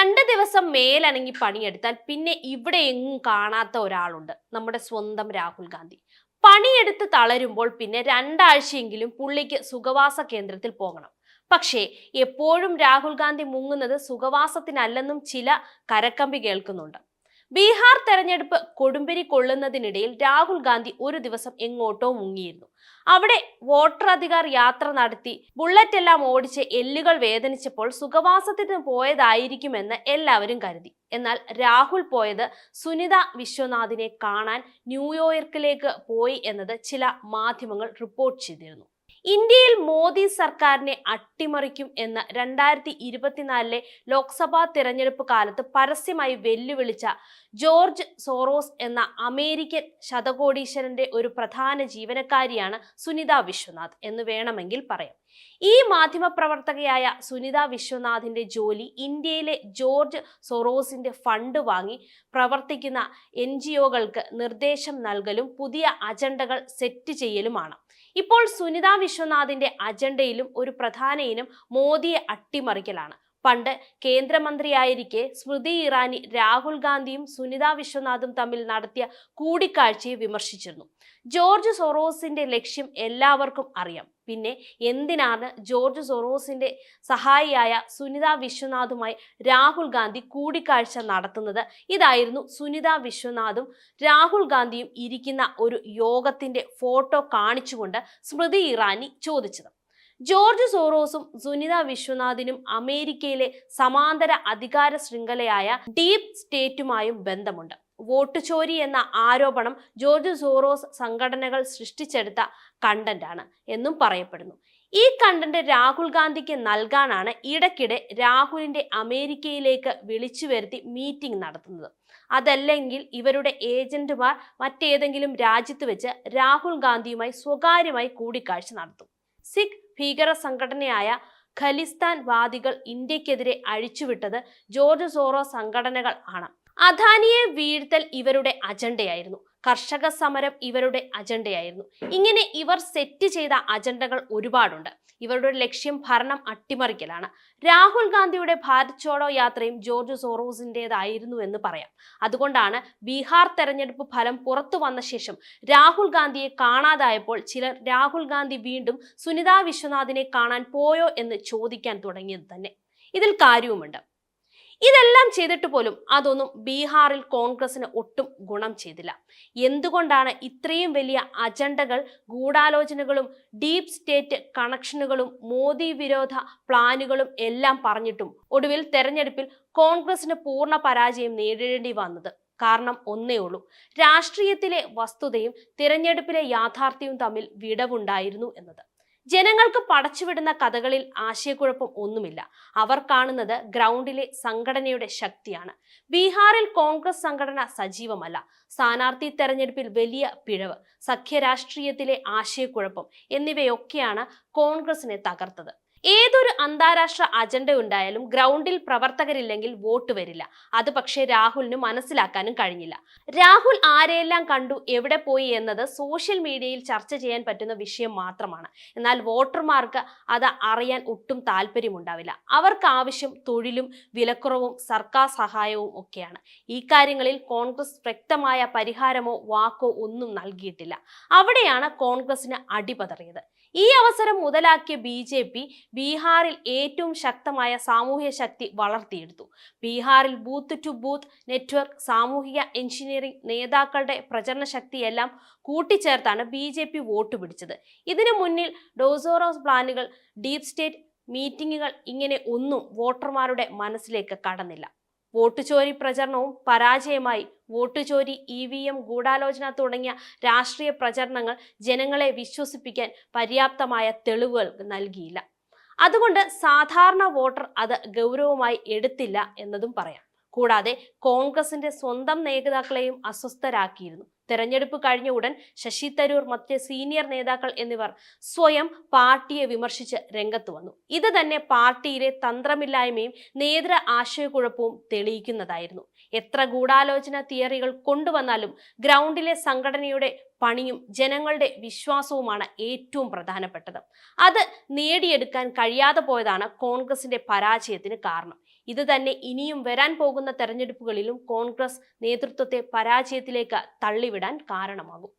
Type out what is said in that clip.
രണ്ട് ദിവസം മേലനങ്ങി പണിയെടുത്താൽ പിന്നെ ഇവിടെ എങ്ങും കാണാത്ത ഒരാളുണ്ട്. നമ്മുടെ സ്വന്തം രാഹുൽ ഗാന്ധി. പണിയെടുത്ത് തളരുമ്പോൾ പിന്നെ രണ്ടാഴ്ചയെങ്കിലും പുള്ളിക്ക് സുഖവാസ കേന്ദ്രത്തിൽ പോകണം. പക്ഷേ എപ്പോഴും രാഹുൽ ഗാന്ധി മുങ്ങുന്നത് സുഖവാസത്തിനല്ലെന്നും ചില കരക്കമ്പി കേൾക്കുന്നുണ്ട്. ബീഹാർ തെരഞ്ഞെടുപ്പ് കൊടുമ്പിരി കൊള്ളുന്നതിനിടയിൽ രാഹുൽ ഗാന്ധി ഒരു ദിവസം എങ്ങോട്ടോ മുങ്ങിയിരുന്നു. അവിടെ വോട്ടർ അധികാർ യാത്ര നടത്തി ബുള്ളറ്റ് എല്ലാം ഓടിച്ച് എല്ലുകൾ വേദനിച്ചപ്പോൾ സുഖവാസത്തിന് പോയതായിരിക്കുമെന്ന് എല്ലാവരും കരുതി. എന്നാൽ രാഹുൽ പോയത് സുനിത വിശ്വനാഥിനെ കാണാൻ ന്യൂയോർക്കിലേക്ക് പോയി എന്നത് ചില മാധ്യമങ്ങൾ റിപ്പോർട്ട് ചെയ്തിരുന്നു. ഇന്ത്യയിൽ മോദി സർക്കാരിനെ അട്ടിമറിക്കും എന്ന് രണ്ടായിരത്തി ഇരുപത്തിനാലിലെ ലോക്സഭാ തിരഞ്ഞെടുപ്പ് കാലത്ത് പരസ്യമായി വെല്ലുവിളിച്ച ജോർജ് സോറോസ് എന്ന അമേരിക്കൻ ശതകോടീശ്വരന്റെ ഒരു പ്രധാന ജീവനക്കാരിയാണ് സുനിത വിശ്വനാഥ് എന്ന് വേണമെങ്കിൽ പറയാം. ഈ മാധ്യമപ്രവർത്തകയായ സുനിത വിശ്വനാഥിന്റെ ജോലി ഇന്ത്യയിലെ ജോർജ് സൊറോസിന്റെ ഫണ്ട് വാങ്ങി പ്രവർത്തിക്കുന്ന എൻ ജി ഒകൾക്ക് നിർദ്ദേശം നൽകലും പുതിയ അജണ്ടകൾ സെറ്റ് ചെയ്യലുമാണ്. ഇപ്പോൾ സുനിത വിശ്വനാഥിന്റെ അജണ്ടയിലും ഒരു പ്രധാന ഇനം മോദിയെ അട്ടിമറിക്കലാണ്. പണ്ട് കേന്ദ്രമന്ത്രിയായിരിക്കെ സ്മൃതി ഇറാനി രാഹുൽ ഗാന്ധിയും സുനിത വിശ്വനാഥും തമ്മിൽ നടത്തിയ കൂടിക്കാഴ്ചയെ വിമർശിച്ചിരുന്നു. ജോർജ് സൊറോസിന്റെ ലക്ഷ്യം എല്ലാവർക്കും അറിയാം. പിന്നെ എന്തിനാണ് ജോർജ് സൊറോസിന്റെ സഹായിയായ സുനിത വിശ്വനാഥുമായി രാഹുൽ ഗാന്ധി കൂടിക്കാഴ്ച നടത്തുന്നത്? ഇതായിരുന്നു സുനിത വിശ്വനാഥും രാഹുൽ ഗാന്ധിയും ഇരിക്കുന്ന ഒരു യോഗത്തിന്റെ ഫോട്ടോ കാണിച്ചുകൊണ്ട് സ്മൃതി ഇറാനി ചോദിച്ചത്. ജോർജ് സോറോസും സുനിത വിശ്വനാഥിനും അമേരിക്കയിലെ സമാന്തര അധികാര ശൃംഖലയായ ഡീപ് സ്റ്റേറ്റുമായും ബന്ധമുണ്ട്. വോട്ട് ചോരി എന്ന ആരോപണം ജോർജ് സോറോസ് സംഘടനകൾ സൃഷ്ടിച്ചെടുത്ത കണ്ടന്റാണ് എന്നും പറയപ്പെടുന്നു. ഈ കണ്ടന്റ് രാഹുൽ ഗാന്ധിക്ക് നൽകാനാണ് ഇടയ്ക്കിടെ രാഹുലിന്റെ അമേരിക്കയിലേക്ക് വിളിച്ചു വരുത്തി മീറ്റിംഗ് നടത്തുന്നത്. അതല്ലെങ്കിൽ ഇവരുടെ ഏജന്റുമാർ മറ്റേതെങ്കിലും രാജ്യത്ത് വെച്ച് രാഹുൽ ഗാന്ധിയുമായി സ്വകാര്യമായി കൂടിക്കാഴ്ച നടത്തും. സിഖ് ഭീകര സംഘടനയായ ഖലിസ്ഥാൻ വാദികൾ ഇന്ത്യക്കെതിരെ അഴിച്ചുവിട്ടത് ജോർജ് സോറോ സംഘടനകൾ ആണ്. അദാനിയെ വീഴ്ത്തൽ ഇവരുടെ അജണ്ടയായിരുന്നു. കർഷക സമരം ഇവരുടെ അജണ്ടയായിരുന്നു. ഇങ്ങനെ ഇവർ സെറ്റ് ചെയ്ത അജണ്ടകൾ ഒരുപാടുണ്ട്. ഇവരുടെ ലക്ഷ്യം ഭരണം അട്ടിമറിക്കലാണ്. രാഹുൽ ഗാന്ധിയുടെ ഭാരത് ചോഡോ യാത്രയും ജോർജ് സോറോസിന്റെതായിരുന്നു എന്ന് പറയാം. അതുകൊണ്ടാണ് ബീഹാർ തെരഞ്ഞെടുപ്പ് ഫലം പുറത്തു വന്ന ശേഷം രാഹുൽ ഗാന്ധിയെ കാണാതായപ്പോൾ ചിലർ രാഹുൽ ഗാന്ധി വീണ്ടും സുനിതാ വിശ്വനാഥിനെ കാണാൻ പോയോ എന്ന് ചോദിക്കാൻ തുടങ്ങിയത് തന്നെ. ഇതിൽ കാര്യവുമുണ്ട്. ഇതെല്ലാം ചെയ്തിട്ട് പോലും അതൊന്നും ബീഹാറിൽ കോൺഗ്രസിന് ഒട്ടും ഗുണം ചെയ്തില്ല. എന്തുകൊണ്ടാണ് ഇത്രയും വലിയ അജണ്ടകൾ ഗൂഢാലോചനകളും ഡീപ് സ്റ്റേറ്റ് കണക്ഷനുകളും മോദി വിരോധ പ്ലാനുകളും എല്ലാം പറഞ്ഞിട്ടും ഒടുവിൽ തെരഞ്ഞെടുപ്പിൽ കോൺഗ്രസിന് പൂർണ പരാജയം നേരിടേണ്ടി വന്നത്? കാരണം ഒന്നേ ഉള്ളൂ. രാഷ്ട്രീയത്തിലെ വസ്തുതയും തിരഞ്ഞെടുപ്പിലെ യാഥാർത്ഥ്യവും തമ്മിൽ വിടവുണ്ടായിരുന്നു എന്നത്. ജനങ്ങൾക്ക് പടച്ചുവിടുന്ന കഥകളിൽ ആശയക്കുഴപ്പം ഒന്നുമില്ല. അവർ കാണുന്നത് ഗ്രൗണ്ടിലെ സംഘടനയുടെ ശക്തിയാണ്. ബീഹാറിൽ കോൺഗ്രസ് സംഘടന സജീവമല്ല. സ്ഥാനാർത്ഥി തെരഞ്ഞെടുപ്പിൽ വലിയ പിഴവ് സഖ്യരാഷ്ട്രീയത്തിലെ ആശയക്കുഴപ്പം എന്നിവയൊക്കെയാണ് കോൺഗ്രസിനെ തകർത്തത്. ഏതൊരു അന്താരാഷ്ട്ര അജണ്ട ഉണ്ടായാലും ഗ്രൗണ്ടിൽ പ്രവർത്തകരില്ലെങ്കിൽ വോട്ട് വരില്ല. അത് പക്ഷേ രാഹുലിന് മനസ്സിലാക്കാനും കഴിഞ്ഞില്ല. രാഹുൽ ആരെയെല്ലാം കണ്ടു എവിടെ പോയി എന്നത് സോഷ്യൽ മീഡിയയിൽ ചർച്ച ചെയ്യാൻ പറ്റുന്ന വിഷയം മാത്രമാണ്. എന്നാൽ വോട്ടർമാർക്ക് അത് അറിയാൻ ഒട്ടും താല്പര്യമുണ്ടാവില്ല അവർക്ക് ആവശ്യം തൊഴിലും വിലക്കുറവും സർക്കാർ സഹായവും ഒക്കെയാണ്. ഈ കാര്യങ്ങളിൽ കോൺഗ്രസ് വ്യക്തമായ പരിഹാരമോ വാക്കോ ഒന്നും നൽകിയിട്ടില്ല. അവിടെയാണ് കോൺഗ്രസിന് അടിപതറിയത്. ഈ അവസരം മുതലാക്കിയ ബി ജെ പി ബീഹാറിൽ ഏറ്റവും ശക്തമായ സാമൂഹ്യ ശക്തി വളർത്തിയെടുത്തു. ബീഹാറിൽ ബൂത്ത് ടു ബൂത്ത് നെറ്റ്വർക്ക് സാമൂഹിക എഞ്ചിനീയറിംഗ് നേതാക്കളുടെ പ്രചരണ ശക്തിയെല്ലാം കൂട്ടിച്ചേർത്താണ് ബി ജെ പി വോട്ട് പിടിച്ചത്. ഇതിനു മുന്നിൽ ഡോസോറോസ് പ്ലാനുകൾ ഡീപ് സ്റ്റേറ്റ് മീറ്റിങ്ങുകൾ ഇങ്ങനെ ഒന്നും വോട്ടർമാരുടെ മനസ്സിലേക്ക് കടന്നില്ല. വോട്ട് ചോരി പ്രചരണവും പരാജയമായി വോട്ട് ചോരി ഇ വി എം ഗൂഢാലോചന തുടങ്ങിയ രാഷ്ട്രീയ പ്രചരണങ്ങൾ ജനങ്ങളെ വിശ്വസിപ്പിക്കാൻ പര്യാപ്തമായ തെളിവുകൾ നൽകിയില്ല. അതുകൊണ്ട് സാധാരണ വോട്ടർ അത് ഗൗരവമായി എടുത്തില്ല എന്നതും പറയാം. കൂടാതെ കോൺഗ്രസിന്റെ സ്വന്തം നേതാക്കളെയും അസ്വസ്ഥരാക്കിയിരുന്നു. തെരഞ്ഞെടുപ്പ് കഴിഞ്ഞ ഉടൻ ശശി തരൂർ മറ്റ് സീനിയർ നേതാക്കൾ എന്നിവർ സ്വയം പാർട്ടിയെ വിമർശിച്ച് രംഗത്ത് വന്നു. ഇത് തന്നെ പാർട്ടിയിലെ തന്ത്രമില്ലായ്മയും നേതൃ ആശയക്കുഴപ്പവും തെളിയിക്കുന്നതായിരുന്നു. എത്ര ഗൂഢാലോചന തിയറികൾ കൊണ്ടുവന്നാലും ഗ്രൗണ്ടിലെ സംഘടനയുടെ പണിയും ജനങ്ങളുടെ വിശ്വാസവുമാണ് ഏറ്റവും പ്രധാനപ്പെട്ടത്. അത് നേടിയെടുക്കാൻ കഴിയാതെ പോയതാണ് കോൺഗ്രസിന്റെ പരാജയത്തിന് കാരണം. ഇത് തന്നെ ഇനിയും വരാൻ പോകുന്ന തെരഞ്ഞെടുപ്പുകളിലും കോൺഗ്രസ് നേതൃത്വത്തെ പരാജയത്തിലേക്ക് തള്ളിവിടാൻ കാരണമാകും